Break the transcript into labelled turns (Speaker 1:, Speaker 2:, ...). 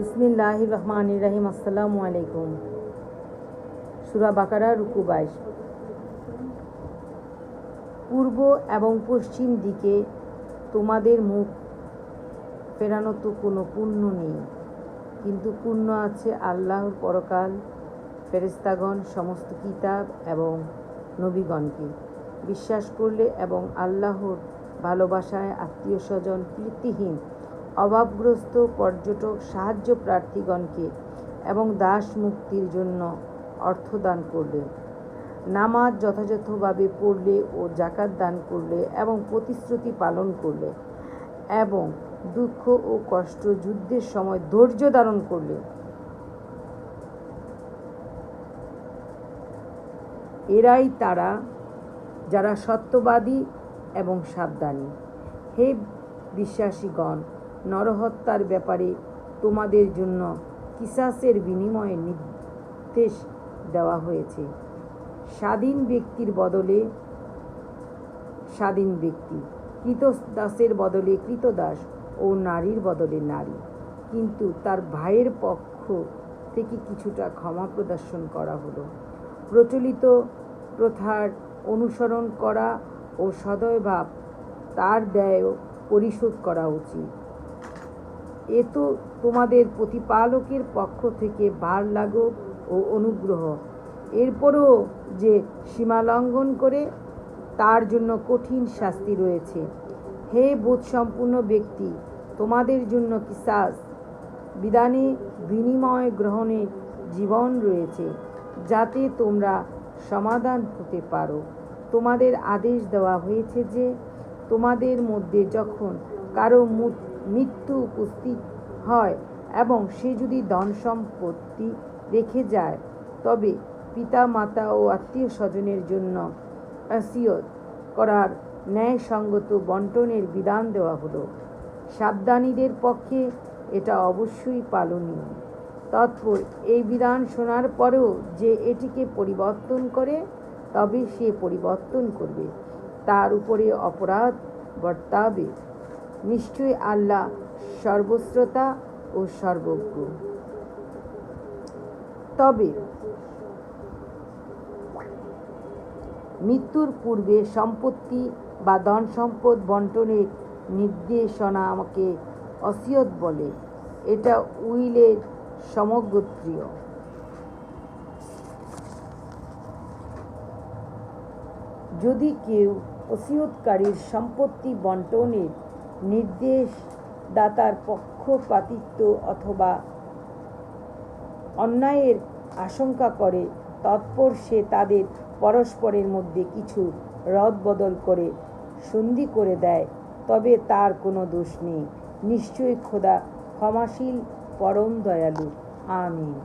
Speaker 1: বিসমিল্লাহ রহমান রাহিম আসসালামু আলাইকুম সুরা বাকারা, রুকু বাইশ। পূর্ব এবং পশ্চিম দিকে তোমাদের মুখ ফেরানো তো কোনো পুণ্য নেই, কিন্তু পুণ্য আছে আল্লাহর পরকাল ফেরেস্তাগণ সমস্ত কিতাব এবং নবীগণকে। বিশ্বাস করলে এবং আল্লাহর ভালোবাসায় আত্মীয় স্বজন কীর্তিহীন অভাবগ্রস্ত পর্যটক সাহায্য প্রার্থীগণকে এবং দাস মুক্তির জন্য অর্থ দান করলে নামাজ যথাযথভাবে পড়লে ও জাকাত দান করলে এবং প্রতিশ্রুতি পালন করলে এবং দুঃখ ও কষ্ট যুদ্ধের সময় ধৈর্য ধারণ করলে। এরাই তারা যারা সত্যবাদী এবং সাবধানী। হে বিশ্বাসীগণ নরহত্যার ব্যাপারে তোমাদের জন্য কিসাসের বিনিময়ে নির্দেশ দেওয়া হয়েছে। স্বাধীন ব্যক্তির বদলে স্বাধীন ব্যক্তি, কৃতদাসের বদলে কৃতদাস ও নারীর বদলে নারী। কিন্তু তার ভাইয়ের পক্ষ থেকে কিছুটা ক্ষমা প্রদর্শন করা হলো। প্রচলিত প্রথার অনুসরণ করা ও সদয়ভাব তার দেয় পরিশোধ করা উচিত। এ তো তোমাদের প্রতিপালকের পক্ষ থেকে ভার লাঘব ও অনুগ্রহ। এরপরও যে সীমালঙ্ঘন করে, তার জন্য কঠিন শাস্তি রয়েছে। হে বোধসম্পূর্ণ ব্যক্তি, তোমাদের জন্য কিসাস বিধানে বিনিময় গ্রহণে জীবন রয়েছে, যাতে তোমরা সমাধান হতে পারো। তোমাদের আদেশ দেওয়া হয়েছে যে, তোমাদের মধ্যে যখন কারও মৃত্যু উপস্থিত হয় এবং সে যদি ধন সম্পত্তি রেখে যায়, তবে পিতা মাতা ও আত্মীয় স্বজনের জন্য আসিয়ত করার ন্যায়সঙ্গত বন্টনের বিধান দেওয়া হলো। সাবধানীদের পক্ষে এটা অবশ্যই পালনীয়। তৎপর এই বিধান শোনার পরেও যে এটিকে পরিবর্তন করে, তবে সে পরিবর্তন করবে। তার উপরে অপরাধ বর্তাবে। নিশ্চয়ই আল্লাহ সর্বশ্রোতা ও সর্বজ্ঞ। তবে মৃত্যুর পূর্বে সম্পত্তি বা ধন সম্পদ বন্টনের নির্দেশনা আমাকে অসিয়ত বলে। এটা উইলের সমগোত্রীয়। যদি কেউ ওসিয়তকারীর সম্পত্তি বন্টনের নির্দেশ দাতার পক্ষপাতিত্ব অথবা অন্যায়ের আশঙ্কা করে, তৎপর সে তাদের পরস্পরের মধ্যে কিছু রদবদল করে সন্ধি করে দেয়, তবে তার কোনো দোষ নেই। নিশ্চয়ই খোদা ক্ষমাশীল, পরম দয়ালু। আমিন।